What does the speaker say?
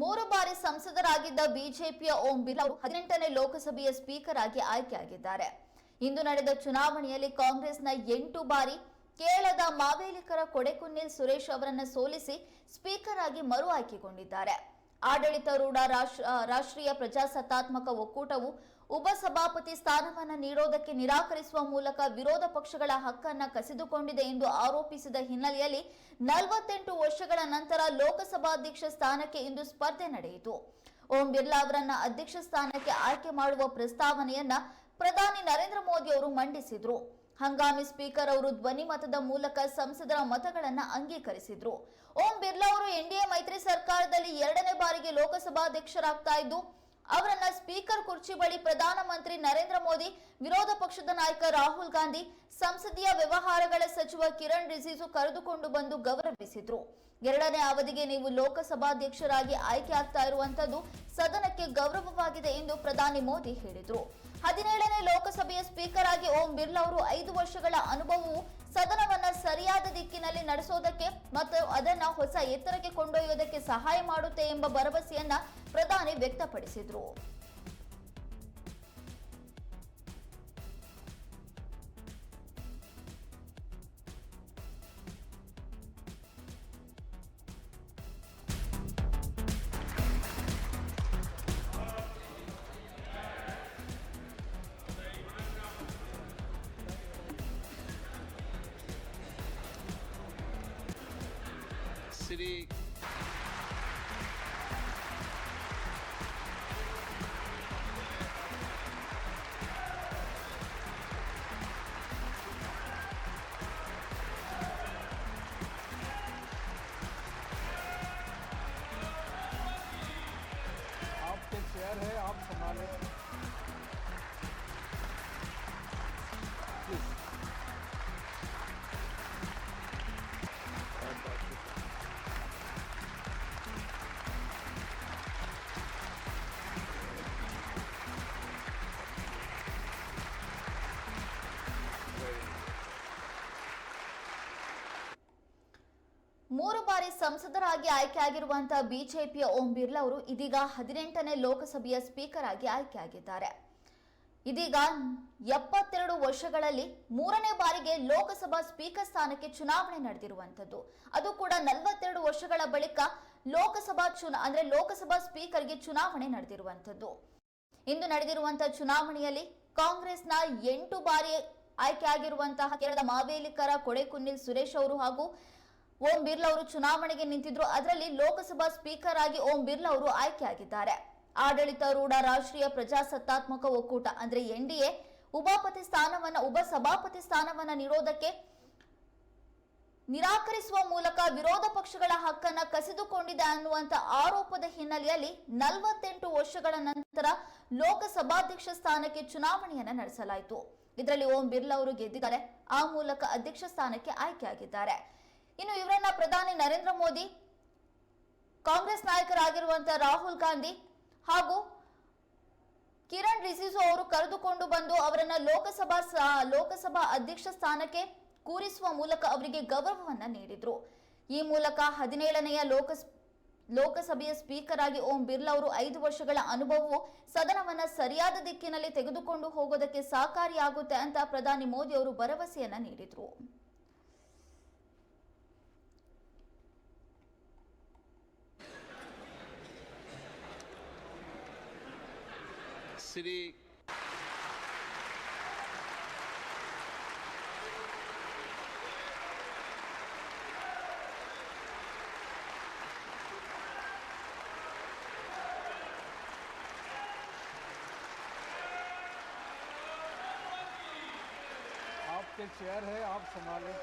ಮೂರು ಬಾರಿ ಸಂಸದರಾಗಿದ್ದ ಬಿಜೆಪಿಯ ಓಂ ಬಿರ್ಲಾ ಅವರು ಹದಿನೆಂಟನೇ ಲೋಕಸಭೆಯ ಸ್ಪೀಕರ್ ಆಗಿ ಆಯ್ಕೆಯಾಗಿದ್ದಾರೆ. ಇಂದು ನಡೆದ ಚುನಾವಣೆಯಲ್ಲಿ ಕಾಂಗ್ರೆಸ್ನ ಎಂಟು ಬಾರಿ ಕೇರಳದ ಮಾವೇಲಿಕರ ಕೊಡೆಕುನ್ನಿಲ್ ಸುರೇಶ್ ಅವರನ್ನು ಸೋಲಿಸಿ ಸ್ಪೀಕರ್ ಆಗಿ ಮರು ಆಯ್ಕೆಗೊಂಡಿದ್ದಾರೆ. ಆಡಳಿತಾರೂಢ ರಾಷ್ಟ್ರ, ರಾಷ್ಟ್ರೀಯ ಪ್ರಜಾಸತ್ತಾತ್ಮಕ ಒಕ್ಕೂಟವು ಉಪಸಭಾಪತಿ ಸ್ಥಾನವನ್ನು ನೀಡೋದಕ್ಕೆ ನಿರಾಕರಿಸುವ ಮೂಲಕ ವಿರೋಧ ಪಕ್ಷಗಳ ಹಕ್ಕನ್ನ ಕಸಿದುಕೊಂಡಿದೆ ಎಂದು ಆರೋಪಿಸಿದ ಹಿನ್ನೆಲೆಯಲ್ಲಿ ನಲವತ್ತೆಂಟು ವರ್ಷಗಳ ನಂತರ ಲೋಕಸಭಾಧ್ಯಕ್ಷ ಸ್ಥಾನಕ್ಕೆ ಇಂದು ಸ್ಪರ್ಧೆ ನಡೆಯಿತು. ಓಂ ಬಿರ್ಲಾ ಅವರನ್ನ ಅಧ್ಯಕ್ಷ ಸ್ಥಾನಕ್ಕೆ ಆಯ್ಕೆ ಮಾಡುವ ಪ್ರಸ್ತಾವನೆಯನ್ನ ಪ್ರಧಾನಿ ನರೇಂದ್ರ ಮೋದಿ ಅವರು ಮಂಡಿಸಿದ್ರು. ಹಂಗಾಮಿ ಸ್ಪೀಕರ್ ಅವರು ಧ್ವನಿ ಮತದ ಮೂಲಕ ಸಂಸದರ ಮತಗಳನ್ನ ಅಂಗೀಕರಿಸಿದ್ರು. ಓಂ ಬಿರ್ಲಾ ಅವರು ಎನ್ಡಿಎ ಮೈತ್ರಿ ಸರ್ಕಾರದಲ್ಲಿ ಎರಡನೇ ಬಾರಿಗೆ ಲೋಕಸಭಾಧ್ಯಕ್ಷರಾಗ್ತಾ ಇದ್ದು ಅವರನ್ನ ಸ್ಪೀಕರ್ ಕುರ್ಚಿ ಬಳಿ ಪ್ರಧಾನಮಂತ್ರಿ ನರೇಂದ್ರ ಮೋದಿ, ವಿರೋಧ ಪಕ್ಷದ ನಾಯಕ ರಾಹುಲ್ ಗಾಂಧಿ, ಸಂಸದೀಯ ವ್ಯವಹಾರಗಳ ಸಚಿವ ಕಿರಣ್ ರಿಜಿಜು ಕರೆದುಕೊಂಡು ಬಂದು ಗೌರವಿಸಿದ್ರು. ಎರಡನೇ ಅವಧಿಗೆ ನೀವು ಲೋಕಸಭಾಧ್ಯಕ್ಷರಾಗಿ ಆಯ್ಕೆ ಆಗ್ತಾ ಇರುವಂತದ್ದು ಸದನಕ್ಕೆ ಗೌರವವಾಗಿದೆ ಎಂದು ಪ್ರಧಾನಿ ಮೋದಿ ಹೇಳಿದ್ರು. ಹದಿನೇಳನೇ ಲೋಕಸಭೆಯ ಸ್ಪೀಕರ್ ಆಗಿ ಓಂ ಬಿರ್ಲಾ ಅವರು ಐದು ವರ್ಷಗಳ ಅನುಭವವು ಸದನವನ್ನ ಸರಿಯಾದ ದಿಕ್ಕಿನಲ್ಲಿ ನಡೆಸೋದಕ್ಕೆ ಮತ್ತು ಅದನ್ನ ಹೊಸ ಎತ್ತರಕ್ಕೆ ಕೊಂಡೊಯ್ಯೋದಕ್ಕೆ ಸಹಾಯ ಮಾಡುತ್ತೆ ಎಂಬ ಭರವಸೆಯನ್ನ ಪ್ರಧಾನಿ ವ್ಯಕ್ತಪಡಿಸಿದ್ರು City. ಬಾರಿ ಸಂಸದರಾಗಿ ಆಯ್ಕೆಯಾಗಿರುವಂತಹ ಬಿಜೆಪಿಯ ಓಂ ಬಿರ್ಲಾ ಅವರು ಇದೀಗ ಹದಿನೆಂಟನೇ ಲೋಕಸಭೆಯ ಸ್ಪೀಕರ್ ಆಗಿ ಆಯ್ಕೆಯಾಗಿದ್ದಾರೆ. ಇದೀಗ ಎಪ್ಪತ್ತೆರಡು ವರ್ಷಗಳಲ್ಲಿ ಮೂರನೇ ಬಾರಿಗೆ ಲೋಕಸಭಾ ಸ್ಪೀಕರ್ ಸ್ಥಾನಕ್ಕೆ ಚುನಾವಣೆ ನಡೆದಿರುವಂತದ್ದು ಅದು ಕೂಡ ನಲವತ್ತೆರಡು ವರ್ಷಗಳ ಬಳಿಕ ಲೋಕಸಭಾ ಚುನಾ, ಅಂದ್ರೆ ಲೋಕಸಭಾ ಸ್ಪೀಕರ್ಗೆ ಚುನಾವಣೆ ನಡೆದಿರುವಂತದ್ದು ಇಂದು ನಡೆದಿರುವಂತಹ ಚುನಾವಣೆಯಲ್ಲಿ ಕಾಂಗ್ರೆಸ್ನ ಎಂಟು ಬಾರಿ ಆಯ್ಕೆಯಾಗಿರುವಂತಹ ಕೇರಳದ ಮಾವೇಲಿಕರ ಕೊಡೆಕುನ್ನಿಲ್ ಸುರೇಶ್ ಅವರು ಹಾಗೂ ಓಂ ಬಿರ್ಲಾ ಅವರು ಚುನಾವಣೆಗೆ ನಿಂತಿದ್ರು. ಅದರಲ್ಲಿ ಲೋಕಸಭಾ ಸ್ಪೀಕರ್ ಆಗಿ ಓಂ ಬಿರ್ಲಾ ಅವರು ಆಯ್ಕೆಯಾಗಿದ್ದಾರೆ. ಆಡಳಿತಾರೂಢ ರಾಷ್ಟ್ರೀಯ ಪ್ರಜಾಸತ್ತಾತ್ಮಕ ಒಕ್ಕೂಟ ಅಂದ್ರೆ ಎನ್ಡಿಎ ಉಪಪತಿ ಸ್ಥಾನವನ್ನ, ಉಪ ಸಭಾಪತಿ ಸ್ಥಾನವನ್ನ ನೀಡೋದಕ್ಕೆ ನಿರಾಕರಿಸುವ ಮೂಲಕ ವಿರೋಧ ಪಕ್ಷಗಳ ಹಕ್ಕನ್ನ ಕಸಿದುಕೊಂಡಿದೆ ಅನ್ನುವಂತ ಆರೋಪದ ಹಿನ್ನೆಲೆಯಲ್ಲಿ ನಲವತ್ತೆಂಟು ವರ್ಷಗಳ ನಂತರ ಲೋಕಸಭಾಧ್ಯಕ್ಷ ಸ್ಥಾನಕ್ಕೆ ಚುನಾವಣೆಯನ್ನ ನಡೆಸಲಾಯಿತು. ಇದರಲ್ಲಿ ಓಂ ಬಿರ್ಲಾ ಅವರು ಗೆದ್ದಿದ್ದಾರೆ. ಆ ಮೂಲಕ ಅಧ್ಯಕ್ಷ ಸ್ಥಾನಕ್ಕೆ ಆಯ್ಕೆಯಾಗಿದ್ದಾರೆ. ಇನ್ನು ಇವರನ್ನ ಪ್ರಧಾನಿ ನರೇಂದ್ರ ಮೋದಿ, ಕಾಂಗ್ರೆಸ್ ನಾಯಕರಾಗಿರುವಂತಹ ರಾಹುಲ್ ಗಾಂಧಿ ಹಾಗೂ ಕಿರಣ್ ರಿಜಿಜು ಅವರು ಕರೆದುಕೊಂಡು ಬಂದು ಅವರನ್ನ ಲೋಕಸಭಾ ಲೋಕಸಭಾ ಅಧ್ಯಕ್ಷ ಸ್ಥಾನಕ್ಕೆ ಕೂರಿಸುವ ಮೂಲಕ ಅವರಿಗೆ ಗೌರವವನ್ನ ನೀಡಿದ್ರು. ಈ ಮೂಲಕ ಹದಿನೇಳನೆಯ ಲೋಕಸ್, ಲೋಕಸಭೆಯ ಸ್ಪೀಕರ್ ಆಗಿ ಓಂ ಬಿರ್ಲಾ ಅವರು ಐದು ವರ್ಷಗಳ ಅನುಭವವು ಸದನವನ್ನ ಸರಿಯಾದ ದಿಕ್ಕಿನಲ್ಲಿ ತೆಗೆದುಕೊಂಡು ಹೋಗೋದಕ್ಕೆ ಸಹಕಾರಿಯಾಗುತ್ತೆ ಅಂತ ಪ್ರಧಾನಿ ಮೋದಿ ಅವರು ಭರವಸೆಯನ್ನ ನೀಡಿದ್ರು. City. आपके चेयर है आप संभालें